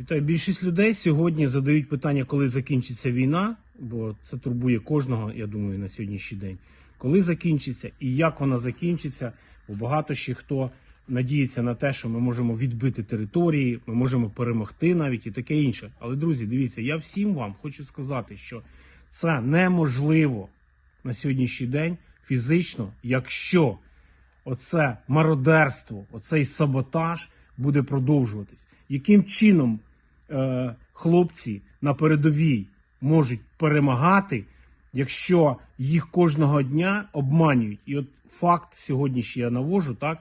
Вітаю. Більшість людей сьогодні задають питання, коли закінчиться війна, бо це турбує кожного, я думаю, на сьогоднішній день. Коли закінчиться і як вона закінчиться, бо багато ще хто надіється на те, що ми можемо відбити території, ми можемо перемогти навіть і таке інше. Але друзі, дивіться, я всім вам хочу сказати, що це неможливо на сьогоднішній день фізично, якщо оце мародерство, оцей саботаж буде продовжуватись. Яким чином е, хлопці на передовій можуть перемагати, якщо їх кожного дня обманюють? І от факт сьогоднішній я навожу так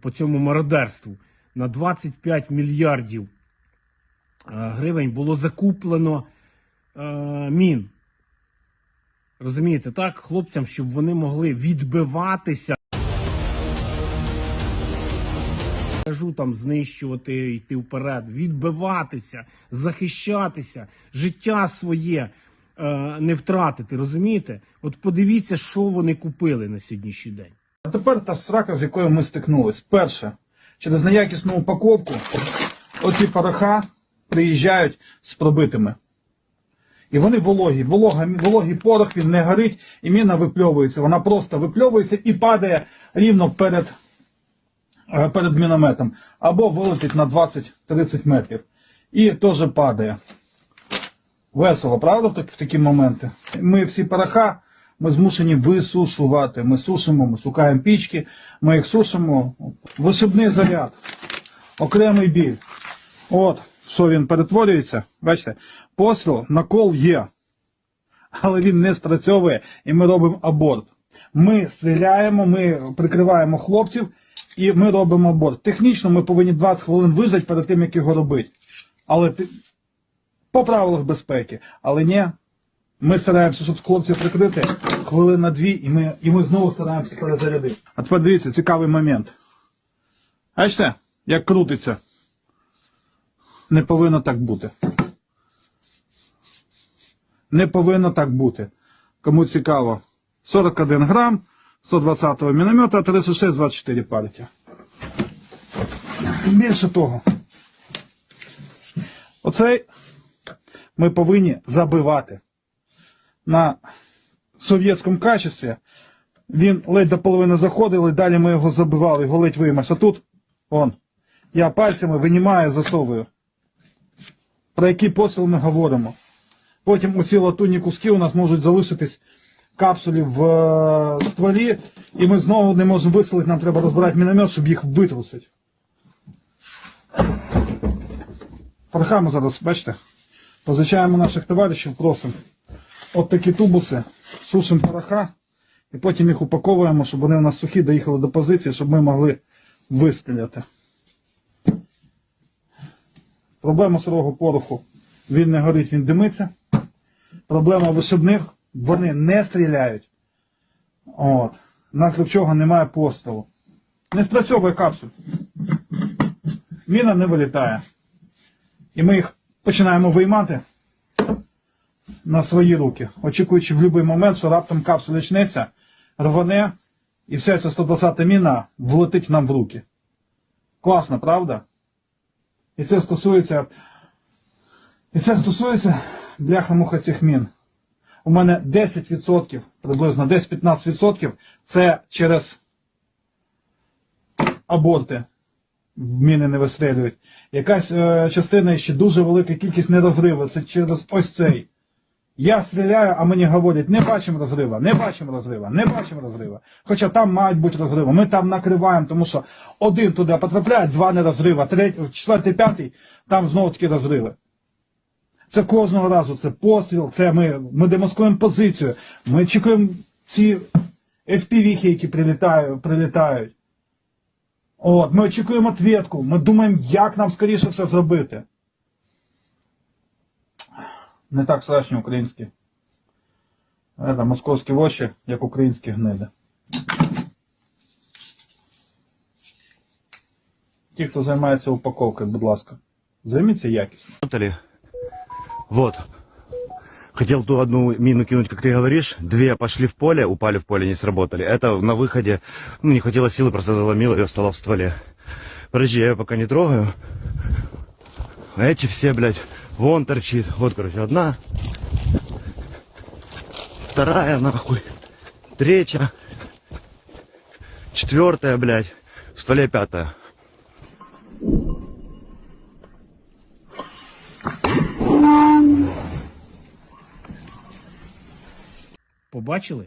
по цьому мародерству на 25 мільярдів е, гривень було закуплено е, мін. Розумієте, так, хлопцям, щоб вони могли відбиватися. Кажу там знищувати, йти вперед, відбиватися, захищатися, життя своє е, не втратити. Розумієте? От подивіться, що вони купили на сьогоднішній день. А тепер та срака, з якою ми стикнулись. Перше, через неякісну упаковку оці пороха приїжджають з пробитими. І вони вологі. Волога, вологий порох, він не горить, і міна випльовується. Вона просто випльовується і падає рівно перед, перед мінометом. Або вилетить на 20-30 метрів. І теж падає. Весело, правда, в так- в такі моменти? Ми всі пороха ми змушені висушувати. Ми сушимо, ми шукаємо пічки, ми їх сушимо. Вишибний заряд, окремий біль. От, що він перетворюється, бачите, постріл на кол є, але він не спрацьовує, і ми робимо аборт. Ми стріляємо, ми прикриваємо хлопців і ми робимо аборт. Технічно ми повинні 20 хвилин вижити перед тим, як його робити. Але по правилах безпеки. Але ні, ми стараємося, щоб хлопців прикрити хвилин на дві, і ми, і ми знову стараємося перезарядити. А тепер дивіться, цікавий момент. Бачите, як крутиться. Не повинно так бути. Не повинно так бути. Кому цікаво, 41 грам, 120-го міномета, 36-24 партія. Більше того, оцей ми повинні забивати на совєтському качестві. Він ледь до половини заходив, і далі ми його забивали, його ледь виймеш. А тут, он, я пальцями винімаю, засовую. Про які посил ми говоримо. Потім оці латунні куски у нас можуть залишитись капсулі в е, стволі, і ми знову не можемо вистрілити, нам треба розбирати міномет, щоб їх витрусити. Порохами зараз, бачите, позичаємо наших товаришів, просимо. От такі тубуси, сушимо пороха, і потім їх упаковуємо, щоб вони у нас сухі доїхали до позиції, щоб ми могли вистріляти. Проблема сирого пороху. Він не горить, він димиться. Проблема вишибних, вони не стріляють. От. Наслідок чого немає пострілу. Не спрацьовує капсуль. Міна не вилітає. І ми їх починаємо виймати на свої руки, очікуючи в будь-який момент, що раптом капсуля чнеться, рване, і вся ця 120 міна влетить нам в руки. Класно, правда? І це стосується. І це стосується бляха-муха цих мін. У мене 10%, приблизно 10-15% це через аборти міни не вистрілюють. Якась е, частина ще дуже велика кількість не розриву. Це через ось цей. Я стріляю, а мені говорять, не бачимо розрива, не бачимо розрива, не бачимо розрива. Хоча там мають бути розриви. Ми там накриваємо, тому що один туди потрапляє, два не розрива, четвертий, п'ятий, там знову таки розриви. Це кожного разу, це постріл, це ми, ми демаскуємо позицію, ми чекаємо ці FPV, які прилітають, прилітають. От, ми очікуємо ответку, ми думаємо, як нам скоріше все зробити. Не так страшні українські. Це московські воші, як українські гниди. Ті, хто займається упаковкою, будь ласка, займіться якісно. Вот. Хотел ту одну мину кинуть, как ты говоришь. Две пошли в поле, упали в поле, не сработали. Это на выходе, ну, не хватило силы, просто заломило и стало в стволе. Подожди, я ее пока не трогаю. А эти все, блядь, вон торчит. Вот, короче, одна. Вторая, нахуй. Третья. Четвертая, блядь. В столе пятая. Побачили?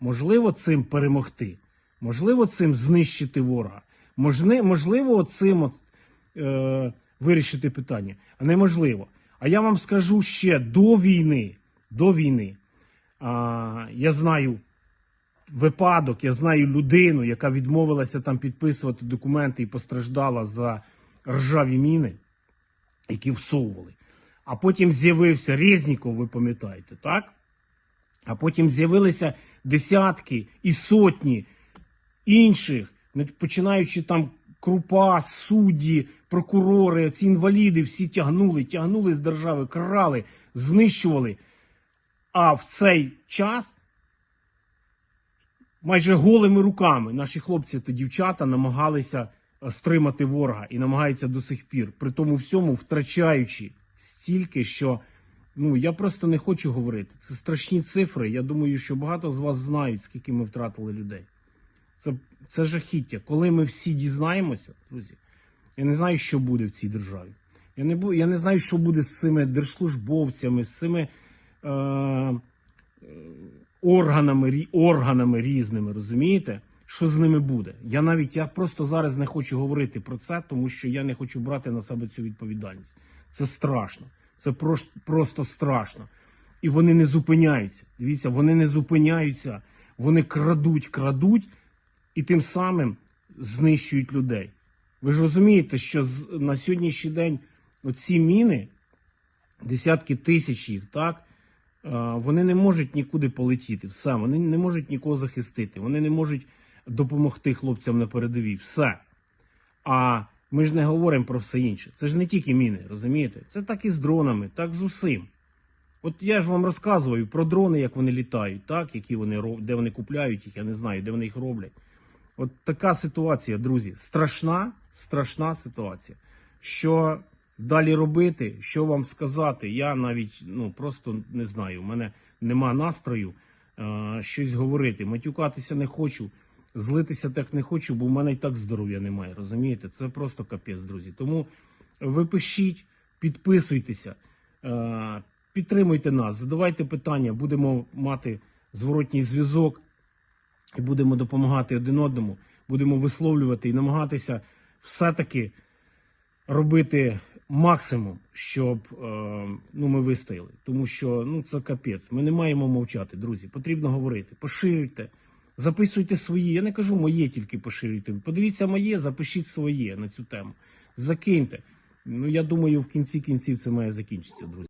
Можливо, цим перемогти. Можливо, цим знищити ворога. Можливо, цим от, е, вирішити питання. А неможливо. А я вам скажу ще до війни. До війни. А, я знаю випадок, я знаю людину, яка відмовилася там підписувати документи і постраждала за ржаві міни, які всовували. А потім з'явився Резніков, ви пам'ятаєте, так? А потім з'явилися десятки і сотні інших, починаючи там крупа, судді, прокурори, ці інваліди, всі тягнули, тягнули з держави, крали, знищували. А в цей час майже голими руками наші хлопці та дівчата намагалися е, стримати ворога і намагаються до сих пір, при тому всьому втрачаючи стільки, що ну я просто не хочу говорити. Це страшні цифри. Я думаю, що багато з вас знають, скільки ми втратили людей. Це, це жахіття. Коли ми всі дізнаємося, друзі, я не знаю, що буде в цій державі. Я не, я не знаю, що буде з цими держслужбовцями, з цими е, е, органами, органами різними, розумієте? Що з ними буде? Я навіть я просто зараз не хочу говорити про це, тому що я не хочу брати на себе цю відповідальність. Це страшно. Це просто страшно. І вони не зупиняються. Дивіться, вони не зупиняються. Вони крадуть, крадуть і тим самим знищують людей. Ви ж розумієте, що на сьогоднішній день оці міни, десятки тисяч їх, так, е, вони не можуть нікуди полетіти. Все, вони не можуть нікого захистити, вони не можуть допомогти хлопцям на передовій. Все. А ми ж не говоримо про все інше. Це ж не тільки міни, розумієте? Це так і з дронами, так з усім. От я ж вам розказую про дрони, як вони літають, так, які вони де вони купляють їх, я не знаю, де вони їх роблять. От така ситуація, друзі, страшна, страшна ситуація. Що далі робити, що вам сказати, я навіть ну просто не знаю. У мене нема настрою е, щось говорити. Матюкатися не хочу, злитися так не хочу, бо в мене і так здоров'я немає. Розумієте? Це просто капець, друзі. Тому ви пишіть, підписуйтеся, е, підтримуйте нас, задавайте питання, будемо мати зворотній зв'язок і будемо допомагати один одному, будемо висловлювати і намагатися все-таки робити максимум, щоб е, ну, ми вистояли. Тому що ну, це капець. Ми не маємо мовчати, друзі. Потрібно говорити. Поширюйте, записуйте свої. Я не кажу моє тільки поширюйте. Подивіться моє, запишіть своє на цю тему. Закиньте. Ну, я думаю, в кінці кінців це має закінчитися, друзі.